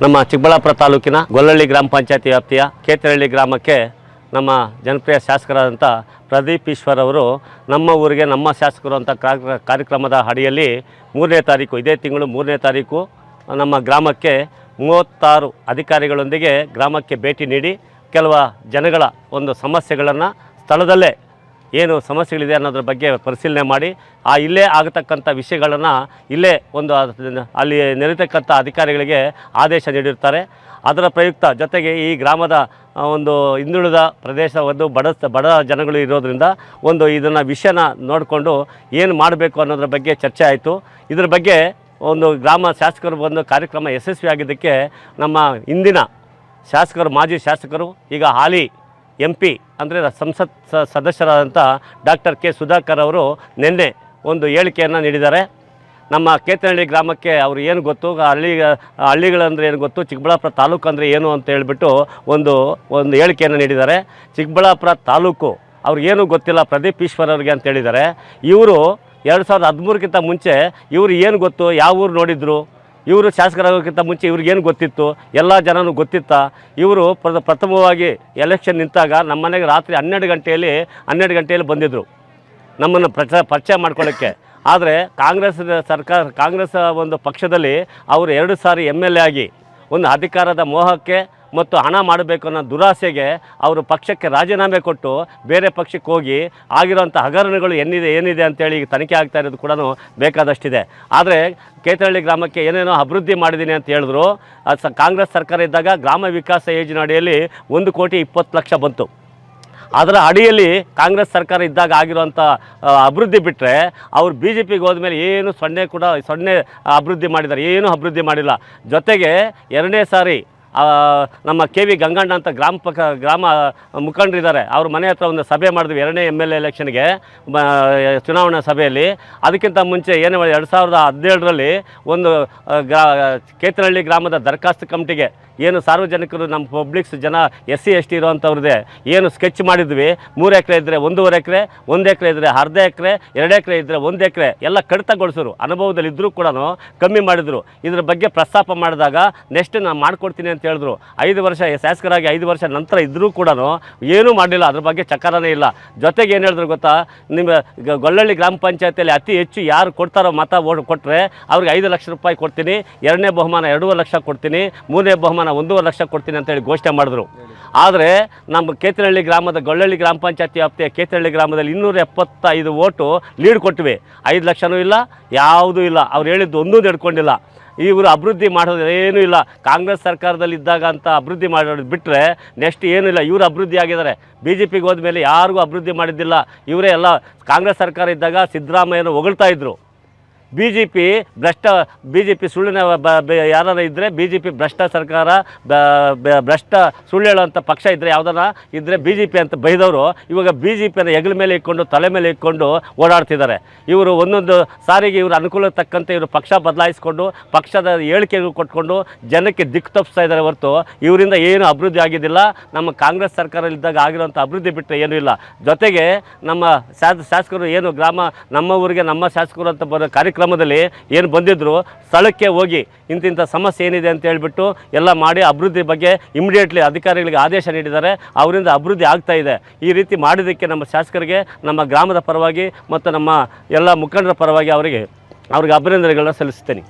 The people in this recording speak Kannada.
ನಮ್ಮ ಚಿಕ್ಕಬಳ್ಳಾಪುರ ತಾಲೂಕಿನ ಗೊಲ್ಲಳ್ಳಿ ಗ್ರಾಮ ಪಂಚಾಯತಿ ವ್ಯಾಪ್ತಿಯ ಕೇತರಹಳ್ಳಿ ಗ್ರಾಮಕ್ಕೆ ನಮ್ಮ ಜನಪ್ರಿಯ ಶಾಸಕರಾದಂಥ ಪ್ರದೀಪ್ ಈಶ್ವರ್ ಅವರು ನಮ್ಮ ಊರಿಗೆ ನಮ್ಮ ಶಾಸಕರು ಅಂತ ಕಾರ್ಯ- ಕಾರ್ಯಕ್ರಮದ ಅಡಿಯಲ್ಲಿ ಮೂರನೇ ತಾರೀಕು, ಇದೇ ತಿಂಗಳು ಮೂರನೇ ತಾರೀಕು, ನಮ್ಮ ಗ್ರಾಮಕ್ಕೆ ಮೂವತ್ತಾರು ಅಧಿಕಾರಿಗಳೊಂದಿಗೆ ಗ್ರಾಮಕ್ಕೆ ಭೇಟಿ ನೀಡಿ ಕೆಲವ ಜನಗಳ ಒಂದು ಸಮಸ್ಯೆಗಳನ್ನು ಸ್ಥಳದಲ್ಲೇ ಏನು ಸಮಸ್ಯೆಗಳಿದೆ ಅನ್ನೋದ್ರ ಬಗ್ಗೆ ಪರಿಶೀಲನೆ ಮಾಡಿ, ಆ ಇಲ್ಲೇ ಆಗತಕ್ಕಂಥ ವಿಷಯಗಳನ್ನು ಇಲ್ಲೇ ಒಂದು ಅಲ್ಲಿ ನೆರೆತಕ್ಕಂಥ ಅಧಿಕಾರಿಗಳಿಗೆ ಆದೇಶ ನೀಡಿರ್ತಾರೆ. ಅದರ ಪ್ರಯುಕ್ತ ಜೊತೆಗೆ ಈ ಗ್ರಾಮದ ಒಂದು ಹಿಂದುಳಿದ ಪ್ರದೇಶ ಒಂದು ಬಡ ಬಡ ಜನಗಳು ಇರೋದರಿಂದ ಒಂದು ಇದನ್ನು ವಿಷಯನ ನೋಡಿಕೊಂಡು ಏನು ಮಾಡಬೇಕು ಅನ್ನೋದ್ರ ಬಗ್ಗೆ ಚರ್ಚೆ ಆಯಿತು. ಇದ್ರ ಬಗ್ಗೆ ಒಂದು ಗ್ರಾಮ ಶಾಸಕರು ಒಂದು ಕಾರ್ಯಕ್ರಮ ಯಶಸ್ವಿಯಾಗಿದ್ದಕ್ಕೆ ನಮ್ಮ ಇಂದಿನ ಶಾಸಕರು, ಮಾಜಿ ಶಾಸಕರು ಈಗ ಹಾಲಿ ಎಂ ಪಿ ಅಂದರೆ ಸಂಸತ್ ಸದಸ್ಯರಾದಂಥ ಡಾಕ್ಟರ್ ಕೆ ಸುಧಾಕರ್ ಅವರು ನಿನ್ನೆ ಒಂದು ಹೇಳಿಕೆಯನ್ನು ನೀಡಿದ್ದಾರೆ. ನಮ್ಮ ಕೇತನಹಳ್ಳಿ ಗ್ರಾಮಕ್ಕೆ ಅವರು ಏನು ಗೊತ್ತು? ಹಳ್ಳಿ ಹಳ್ಳಿಗಳಂದರೆ ಏನು ಗೊತ್ತು? ಚಿಕ್ಕಬಳ್ಳಾಪುರ ತಾಲೂಕು ಅಂದರೆ ಏನು ಅಂತ ಹೇಳಿಬಿಟ್ಟು ಒಂದು ಒಂದು ಹೇಳಿಕೆಯನ್ನು ನೀಡಿದ್ದಾರೆ. ಚಿಕ್ಕಬಳ್ಳಾಪುರ ತಾಲೂಕು ಅವ್ರಿಗೇನು ಗೊತ್ತಿಲ್ಲ? ಪ್ರದೀಪ್ ಈಶ್ವರ್ ಅವ್ರಿಗೆ ಅಂತ ಹೇಳಿದ್ದಾರೆ. ಇವರು ಎರಡು ಸಾವಿರದ ಹದಿಮೂರಕ್ಕಿಂತ ಮುಂಚೆ ಇವರು ಏನು ಗೊತ್ತು? ಯಾವ ಊರು ನೋಡಿದ್ರು? ಇವರು ಶಾಸಕರಾಗೋಕ್ಕಿಂತ ಮುಂಚೆ ಇವ್ರಿಗೇನು ಗೊತ್ತಿತ್ತು? ಎಲ್ಲ ಜನನೂ ಗೊತ್ತಿತ್ತಾ? ಇವರು ಪ್ರ, ಪ್ರಥಮವಾಗಿ ಎಲೆಕ್ಷನ್ ನಿಂತಾಗ ನಮ್ಮ ಮನೆಗೆ ರಾತ್ರಿ ಹನ್ನೆರಡು ಗಂಟೆಯಲ್ಲಿ ಹನ್ನೆರಡು ಗಂಟೆಯಲ್ಲಿ ಬಂದಿದ್ದರು ನಮ್ಮನ್ನು ಪ್ರಚ, ಪರಿಚಯ ಮಾಡ್ಕೊಳ್ಳೋಕ್ಕೆ. ಆದರೆ ಕಾಂಗ್ರೆಸ್ ಸರ್ಕಾರ, ಕಾಂಗ್ರೆಸ್ ಒಂದು ಪಕ್ಷದಲ್ಲಿ ಅವರು ಎರಡು ಸಾರಿ ಎಂ ಆಗಿ ಒಂದು ಅಧಿಕಾರದ ಮೋಹಕ್ಕೆ ಮತ್ತು ಹಣ ಮಾಡಬೇಕು ಅನ್ನೋ ದುರಾಸೆಗೆ ಅವರು ಪಕ್ಷಕ್ಕೆ ರಾಜೀನಾಮೆ ಕೊಟ್ಟು ಬೇರೆ ಪಕ್ಷಕ್ಕೆ ಹೋಗಿ ಆಗಿರೋಂಥ ಹಗರಣಗಳು ಏನಿದೆ ಏನಿದೆ ಅಂತೇಳಿ ಈಗ ತನಿಖೆ ಆಗ್ತಾ ಇರೋದು ಕೂಡ ಬೇಕಾದಷ್ಟಿದೆ. ಆದರೆ ಕೇತರಹಳ್ಳಿ ಗ್ರಾಮಕ್ಕೆ ಏನೇನೋ ಅಭಿವೃದ್ಧಿ ಮಾಡಿದ್ದೀನಿ ಅಂತ ಹೇಳಿದ್ರು. ಅದು ಸ, ಕಾಂಗ್ರೆಸ್ ಸರ್ಕಾರ ಇದ್ದಾಗ ಗ್ರಾಮ ವಿಕಾಸ ಯೋಜನೆ ಅಡಿಯಲ್ಲಿ ಒಂದು ಕೋಟಿ ಇಪ್ಪತ್ತು ಲಕ್ಷ ಬಂತು. ಅದರ ಅಡಿಯಲ್ಲಿ ಕಾಂಗ್ರೆಸ್ ಸರ್ಕಾರ ಇದ್ದಾಗ ಆಗಿರುವಂಥ ಅಭಿವೃದ್ಧಿ ಬಿಟ್ಟರೆ ಅವ್ರು ಬಿ ಜೆ ಪಿಗೆ ಹೋದ್ಮೇಲೆ ಏನು ಸೊನ್ನೆ ಕೂಡ, ಸೊನ್ನೆ ಅಭಿವೃದ್ಧಿ ಮಾಡಿದ್ದಾರೆ. ಏನೂ ಅಭಿವೃದ್ಧಿ ಮಾಡಿಲ್ಲ. ಜೊತೆಗೆ ಎರಡನೇ ಸಾರಿ ನಮ್ಮ ಕೆ ವಿ ಗಂಗಣ್ಣ ಅಂತ ಗ್ರಾಮ ಪಕ್ಕ ಗ್ರಾಮ ಮುಖಂಡರಿದ್ದಾರೆ. ಅವ್ರ ಮನೆ ಹತ್ರ ಒಂದು ಸಭೆ ಮಾಡಿದ್ವಿ, ಎರಡನೇ ಎಂ ಎಲ್ ಎಲೆಕ್ಷನ್ಗೆ ಚುನಾವಣಾ ಸಭೆಯಲ್ಲಿ. ಅದಕ್ಕಿಂತ ಮುಂಚೆ ಏನು ಎರಡು ಸಾವಿರದ ಹದಿನೇಳರಲ್ಲಿ ಒಂದು ಗ್ರಾ, ಕೇತನಹಳ್ಳಿ ಗ್ರಾಮದ ದರಖಾಸ್ತು ಕಮಿಟಿಗೆ ಏನು ಸಾರ್ವಜನಿಕರು, ನಮ್ಮ ಪಬ್ಲಿಕ್ಸ್ ಜನ ಎಸ್ ಸಿ ಎಸ್ ಟಿ ಇರೋವಂಥವ್ರದ್ದೇ ಏನು ಸ್ಕೆಚ್ ಮಾಡಿದ್ವಿ. ಮೂರು ಎಕರೆ ಇದ್ದರೆ ಒಂದೂವರೆ ಎಕರೆ, ಒಂದು ಎಕರೆ ಇದ್ದರೆ ಅರ್ಧ ಎಕರೆ, ಎರಡು ಎಕರೆ ಇದ್ದರೆ ಒಂದು ಎಕರೆ, ಎಲ್ಲ ಕಡಿತಗೊಳಿಸೋರು. ಅನುಭವದಲ್ಲಿ ಇದ್ದರೂ ಕೂಡ ಕಮ್ಮಿ ಮಾಡಿದರು. ಇದ್ರ ಬಗ್ಗೆ ಪ್ರಸ್ತಾಪ ಮಾಡಿದಾಗ ನೆಕ್ಸ್ಟ್ ನಾನು ಮಾಡ್ಕೊಡ್ತೀನಿ ಹೇಳಿದ್ರು. ಐದು ವರ್ಷ ಶಾಸಕರಾಗಿ ಐದು ವರ್ಷ ನಂತರ ಇದ್ದರೂ ಕೂಡ ಏನೂ ಮಾಡಲಿಲ್ಲ. ಅದ್ರ ಬಗ್ಗೆ ಚಕಾರನೇ ಇಲ್ಲ. ಜೊತೆಗೆ ಏನು ಹೇಳಿದ್ರು ಗೊತ್ತಾ? ನಿಮ್ಮ ಗೊಳ್ಳಳ್ಳಿ ಗ್ರಾಮ ಪಂಚಾಯತಿಯಲ್ಲಿ ಅತಿ ಹೆಚ್ಚು ಯಾರು ಕೊಡ್ತಾರೋ ಮತ ಓಟ್ ಕೊಟ್ಟರೆ ಅವ್ರಿಗೆ ಐದು ಲಕ್ಷ ರೂಪಾಯಿ ಕೊಡ್ತೀನಿ, ಎರಡನೇ ಬಹುಮಾನ ಎರಡೂವರೆ ಲಕ್ಷ ಕೊಡ್ತೀನಿ, ಮೂರನೇ ಬಹುಮಾನ ಒಂದೂವರೆ ಲಕ್ಷ ಕೊಡ್ತೀನಿ ಅಂತೇಳಿ ಘೋಷಣೆ ಮಾಡಿದ್ರು. ಆದರೆ ನಮ್ಮ ಕೇತನಹಳ್ಳಿ ಗ್ರಾಮದ ಗೊಳ್ಳಳ್ಳಿ ಗ್ರಾಮ ಪಂಚಾಯತಿ ವ್ಯಾಪ್ತಿಯ ಕೇತನಹಳ್ಳಿ ಗ್ರಾಮದಲ್ಲಿ ಇನ್ನೂರ ಎಪ್ಪತ್ತೈದು ಓಟು ಲೀಡ್ ಕೊಟ್ಟಿವೆ. ಐದು ಲಕ್ಷನೂ ಇಲ್ಲ, ಯಾವುದೂ ಇಲ್ಲ. ಅವ್ರು ಹೇಳಿದ್ದು ಒಂದೂ ನಡ್ಕೊಂಡಿಲ್ಲ ಇವರು ಅಭಿವೃದ್ಧಿ ಮಾಡೋದು ಏನೂ ಇಲ್ಲ. ಕಾಂಗ್ರೆಸ್ ಸರ್ಕಾರದಲ್ಲಿ ಇದ್ದಾಗ ಅಂತ ಅಭಿವೃದ್ಧಿ ಮಾಡೋದು ಬಿಟ್ಟರೆ ನೆಕ್ಸ್ಟ್ ಏನೂ ಇಲ್ಲ. ಇವರು ಅಭಿವೃದ್ಧಿ ಆಗಿದ್ದಾರೆ. ಬಿ ಜೆ ಪಿಗೆ ಹೋದ್ಮೇಲೆ ಯಾರಿಗೂ ಅಭಿವೃದ್ಧಿ ಮಾಡಿದ್ದಿಲ್ಲ. ಇವರೇ ಎಲ್ಲ ಕಾಂಗ್ರೆಸ್ ಸರ್ಕಾರ ಇದ್ದಾಗ ಸಿದ್ದರಾಮಯ್ಯನ ಹೊಗಳ್ತಾ ಇದ್ರು. ಬಿ ಜೆ ಪಿ ಭ್ರಷ್ಟ ಬಿ ಜೆ ಪಿ ಸುಳ್ಳಿನ ಯಾರು ಇದ್ದರೆ ಬಿ ಜೆ ಪಿ ಭ್ರಷ್ಟ ಸರ್ಕಾರ ಭ್ರಷ್ಟ ಸುಳ್ಳು ಹೇಳುವಂಥ ಪಕ್ಷ ಇದ್ದರೆ ಯಾವ್ದಾರ ಇದ್ದರೆ ಬಿ ಜೆ ಪಿ ಅಂತ ಬೈದವರು ಇವಾಗ ಬಿ ಜೆ ಪಿಯನ್ನು ಹೆಗಲ ಮೇಲೆ ಇಟ್ಕೊಂಡು, ತಲೆ ಮೇಲೆ ಇಟ್ಕೊಂಡು ಓಡಾಡ್ತಿದ್ದಾರೆ. ಇವರು ಒಂದೊಂದು ಸಾರಿಗೆ ಇವರು ಅನುಕೂಲ ತಕ್ಕಂತೆ ಇವರು ಪಕ್ಷ ಬದಲಾಯಿಸ್ಕೊಂಡು, ಪಕ್ಷದ ಹೇಳಿಕೆಗಳು ಕೊಟ್ಕೊಂಡು ಜನಕ್ಕೆ ದಿಕ್ಕು ತಪ್ಪಿಸ್ತಾ ಇದ್ದಾರೆ ಹೊರತು ಇವರಿಂದ ಏನು ಅಭಿವೃದ್ಧಿ ಆಗಿದ್ದಿಲ್ಲ. ನಮ್ಮ ಕಾಂಗ್ರೆಸ್ ಸರ್ಕಾರದಲ್ಲಿದ್ದಾಗ ಆಗಿರುವಂಥ ಅಭಿವೃದ್ಧಿ ಬಿಟ್ಟರೆ ಏನೂ ಇಲ್ಲ. ಜೊತೆಗೆ ನಮ್ಮ ಶಾಸ, ಶಾಸಕರು ಏನು ಗ್ರಾಮ, ನಮ್ಮ ಊರಿಗೆ ನಮ್ಮ ಶಾಸಕರು ಅಂತ ಬರೋ ಕಾರ್ಯಕ್ರಮದಲ್ಲಿ ಏನು ಬಂದಿದ್ದರು ಸ್ಥಳಕ್ಕೆ ಹೋಗಿ ಇಂತಿಂಥ ಸಮಸ್ಯೆ ಏನಿದೆ ಅಂತ ಹೇಳಿಬಿಟ್ಟು ಎಲ್ಲ ಮಾಡಿ ಅಭಿವೃದ್ಧಿ ಬಗ್ಗೆ ಇಮಿಡಿಯೇಟ್ಲಿ ಅಧಿಕಾರಿಗಳಿಗೆ ಆದೇಶ ನೀಡಿದ್ದಾರೆ. ಅವರಿಂದ ಅಭಿವೃದ್ಧಿ ಆಗ್ತಾ ಇದೆ. ಈ ರೀತಿ ಮಾಡಿದ್ದಕ್ಕೆ ನಮ್ಮ ಶಾಸಕರಿಗೆ, ನಮ್ಮ ಗ್ರಾಮದ ಪರವಾಗಿ ಮತ್ತು ನಮ್ಮ ಎಲ್ಲ ಮುಖಂಡರ ಪರವಾಗಿ ಅವರಿಗೆ, ಅವ್ರಿಗೆ ಅಭಿನಂದನೆಗಳನ್ನ ಸಲ್ಲಿಸ್ತೇನೆ